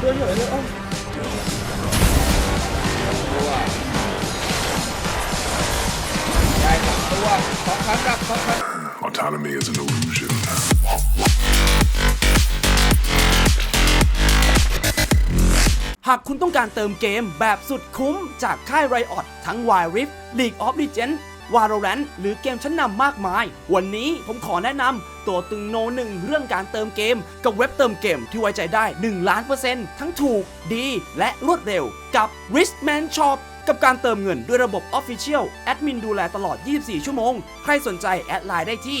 เฉยเลยอ้ตัวได้สองตัวสองครั้งกับสองครั้ง Autonomy is an illusion. หากคุณต้องการเติมเกมแบบสุดคุ้มจากค่าย Riot ทั้ง Wild Rift League of Legends วาร์เรนหรือเกมชั้นนำมากมาย วันนี้ผมขอแนะนำตัวตึงโนหนึ่งเรื่องการเติมเกม กับเว็บเติมเกมที่ไว้ใจได้ 1 ล้านเปอร์เซ็นต์ทั้งถูกดีและรวดเร็วกับ r i s t m a n Shop กับการเติมเงินด้วยระบบ Official แอดมินดูแลตลอด 24 ชั่วโมง ใครสนใจแอดไลน์ได้ที่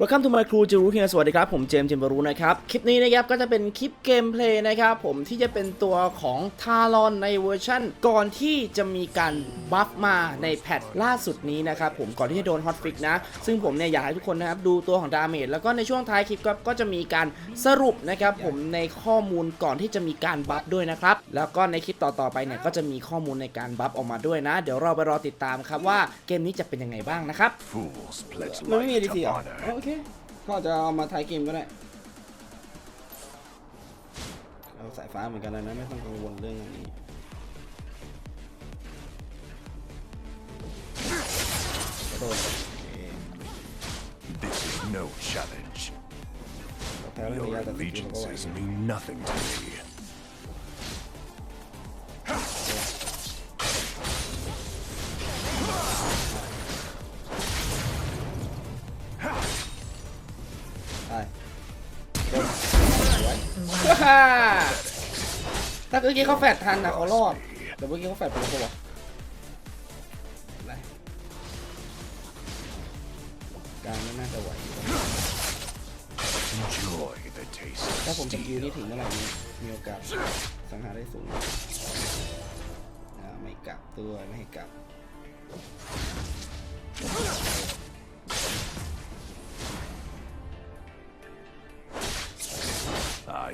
Welcome to my crew จิรู้เฮียสวัสดีครับ ผมเจมส์เจมบารูนะครับ คลิปนี้นะครับก็จะเป็นคลิปเกมเพลย์นะครับผมที่จะเป็นตัวของทารอนในเวอร์ชั่น ก่อนที่จะมีการบัฟมาในแพทล่าสุดนี้นะครับผมก่อนที่จะโดนฮอตฟิกนะ ซึ่งผมเนี่ยอยากให้ทุกคนนะครับดูตัวของดาเมจแล้วก็ในช่วงท้ายคลิปก็ก็จะมีการสรุปนะครับผมในข้อมูลก่อนที่จะมีการบัฟด้วยนะครับ แล้วก็ในคลิปต่อๆไปเนี่ยก็จะมีข้อมูลในการบัฟออกมาด้วยนะ เดี๋ยวเราไปรอติดตามครับว่าเกมนี้จะเป็นยังไงบ้างนะครับ Fools pledge มันไม่มี life ดี to ทีเหรอ honor. โอเค ก็จะเอามาท้ายเกมก็ได้เอาสายฟ้าเหมือนกันเลยนะ ไม่ต้องกังวลเรื่องอันนี้กระโดดโอเค This is no challenge. แพ้เรื่องระ Your ยะแต่สกิลเขาก็ไหว allegiances mean nothing to me. ว้าถ้าเมื่อกี้เขาแฟดทันนะเขารอดแต่เมื่อกี้เขาแฟดไปแล้วปะวะอะไรกางไม่น่าจะไหวถ้าผมสกิล steel. นี่ถึงเมื่อไหร่นี้มีโอกาสสังหารได้สูงไม่กลับด้วไม่กลับ กล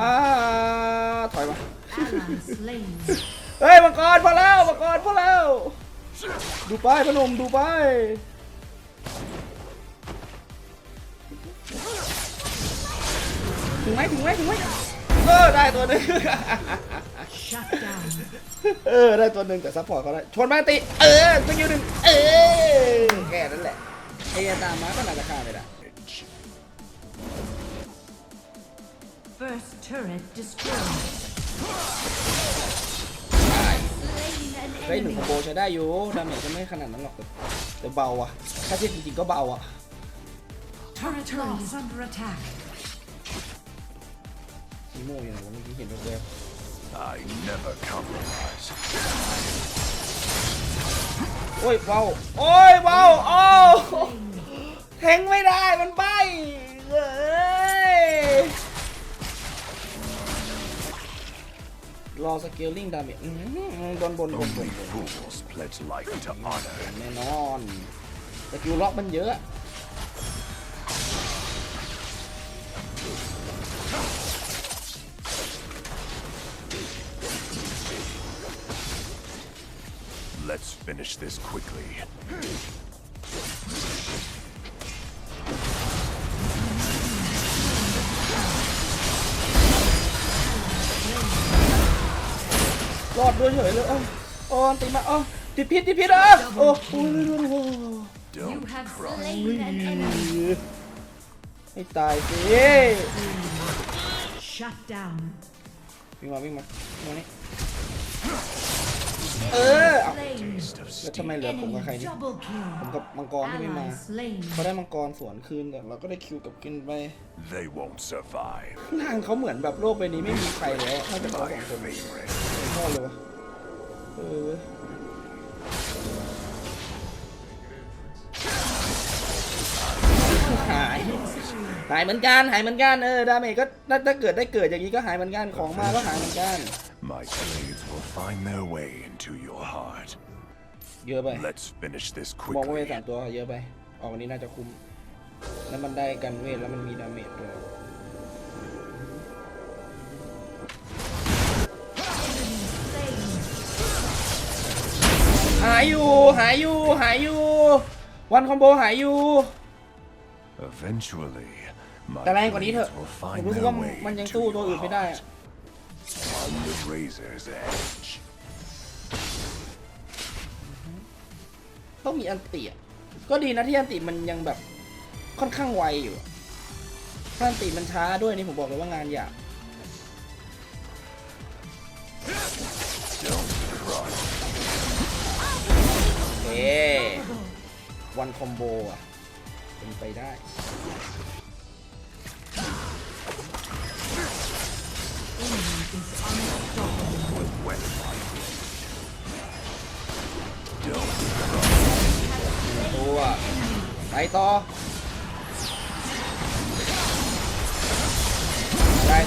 อ่าถอยมา Ally slain. เฮ้ยมังกรพอแล้วมังกรพอแล้ว ดูไปพนมดูไปถึงไหมถึงไหมถึงไหมเออได้ตัวหนึง Shut down. เออได้ตัวหนึ่งแต่ซัพพอร์ตเขาได้ชนมาติ เออสกิลหนึ่งเออแค่นั้นแหละไอ้ยาตามมาก็น่าจะฆ่าไม่ได้ First turret destroyed. ได้ Slain an เฮ้ยหนึ่ง enemy. คอมโบใช้ได้อยู่ดาเมจก็ไม่ขนาดนั้นหรอกแต่แต่เบาอะถ้าเทียบจริงๆก็เบาอะ Turret is under attack. ซีโม่อยู่ไหนวะเมื่อกี้เห็นแวบ I never compromise. ๆโอ้ยเบาโอ้ยเบาโอ้แทงไม่ได้มันใบเอ้ย รอสเกลลิ่งดาเมจอื้อหือโดนบนบนบน Only บน fools pledge life to honor. แน่นอนสกิลล็อกมันเยอะ Let's finish this quickly. ตัวยเฉยเลยอ๋ออ๋อตีมาอ๋อติดพิษติดพิษอะโอ้โห You Don't have cry. slain an enemy. ให้ตายสิวิ่งมาวิ่งมาวิ่งมานี่เออแล้วทำไมเหลือผมกับใครนี่ผมกับมังกรที่ไม่มาเขาได้มังกรสวนคืนแต่เราก็ได้คิวกับกินไปทางเขาเหมือนแบบโลกใบนี้ไม่มีใครแล้วนอกจากเขาสองคน เป็นพ่อเลยวะเออเว้ยหายหายเหมือนกันหายเหมือนกันเออดาเมจก็ถ้าถ้าเกิดได้เกิดอย่างนี้ก็หายเหมือนกันของมาก็หายเหมือนกัน My blades will find their way into your heart. เยอะไป Let's finish this มองว่าเวท quickly. สามตัวเยอะไปออกวันนี้น่าจะคุ้มแล้วมันได้กันเวทแล้วมันมีดาเมจด้วย หายอยู่ หายอยู่ หายอยู่ วันคอมโบหายอยู่ Eventually, my แต่แรงกว่านี้เถอะ blades will ผม find รู้สึก their ว่า way มันยัง to สู้ตัว your อื่นไม่ได้อะ heart. On the razor's edge. ต้องมีอันติอะก็ดีนะที่อันติมันยังแบบค่อนข้างไวอยู่อะถ้าอันติมันช้าด้วยนี่ผมบอกเลยว่างานยาก วันคอมโบอะ เป็นไปได้ ตัวไปต่อ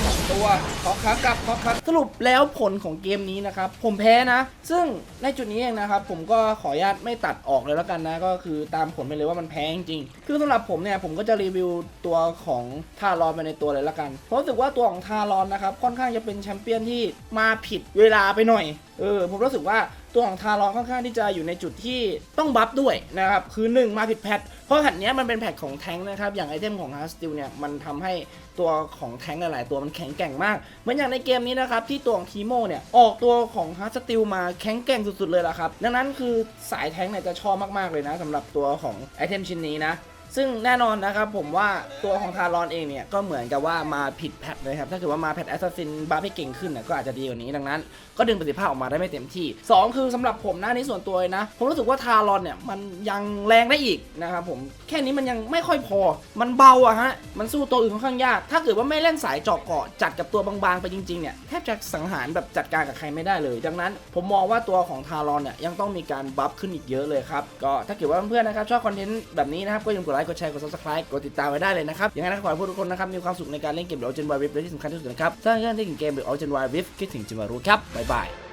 สองตัวขอขากลับขอขาสรุปแล้วผลของเกมนี้นะครับ ผมแพ้นะ ซึ่งในจุดนี้เองนะครับ ผมก็ขออนุญาตไม่ตัดออกเลยแล้วกันนะ ก็คือตามผลไปเลยว่ามันแพ้จริงๆคือสำหรับผมเนี่ยผมก็จะรีวิวตัวของทารอนไปในตัวเลยละกันเพราะรู้สึกว่าตัวของทารอนนะครับค่อนข้างจะเป็นแชมเปี้ยนที่มาผิดเวลาไปหน่อยเออผมรู้สึกว่าตัวของทารอนค่อนข้างที่จะอยู่ในจุดที่ต้องบัฟด้วยนะครับคือหนึ่งมาผิดแพท เพราะแพทเนี้ยมันเป็นแพทของแทงค์นะครับ อย่างไอเทมของฮาร์สติลเนี่ยมันทำให้ตัวของแทงค์หลาย ๆ ตัวมันแข็งแกร่งมากเหมือนอย่างในเกมนี้นะครับที่ตัวของทีโมเนี่ยออกตัวของฮาร์สติลมาแข็งแกร่งสุด ๆ เลยละครับ ดังนั้นคือสายแทงค์เนี่ยจะชอบมาก ๆ เลยนะสำหรับตัวของไอเทมชิ้นนี้นะ ซึ่งแน่นอนนะครับผมว่าตัวของทารอนเองเนี่ย ก็เหมือนกับว่ามาผิดแพทเลยครับ ถ้าเกิดว่ามาแพทแอสซัสซินบัฟให้เก่งขึ้นนี่ยก็อาจจะดีกว่านี้ดังนั้น ก็ดึงประสิทธิภาพออกมาได้ไม่เต็มที่ 2 คือสำหรับผมนะในส่วนตัวนะ ผมรู้สึกว่าทารอนเนี่ยมันยังแรงได้อีกนะครับผมแค่นี้มันยังไม่ค่อยพอ มันเบาอะฮะมันสู้ตัวอื่นค่อนข้างยาก ถ้าเกิดว่าไม่เล่นสายเจาะเกาะจัดกับตัวบางๆไปจริงๆเนี่ยแทบจะสังหารแบบจัดการกับใครไม่ได้เลย ดังนั้น ผมมองว่าตัวของทารอนเนี่ยยังต้องมีการบัฟขึ้นอีกเยอะเลยครับก็ถ้าเกิดว่าเพื่อนๆนะครับชอบคอนเทนต์แบบนี้นะครับก็อย่าลืมกดไลค์กดแชร์กดซับสไครต์กดติดตามไว้ได้เลยนะครับยังไงนะขอให้ทุกคนนะครับมีความสุขในการเล่นเกมหรือ Gen Y Rift และที่สำคัญที่สุดนะครับถ้าเรื่องที่ถึงเกมหรือ Gen Y Rift คิดถึงจิมารุครับบ๊ายบาย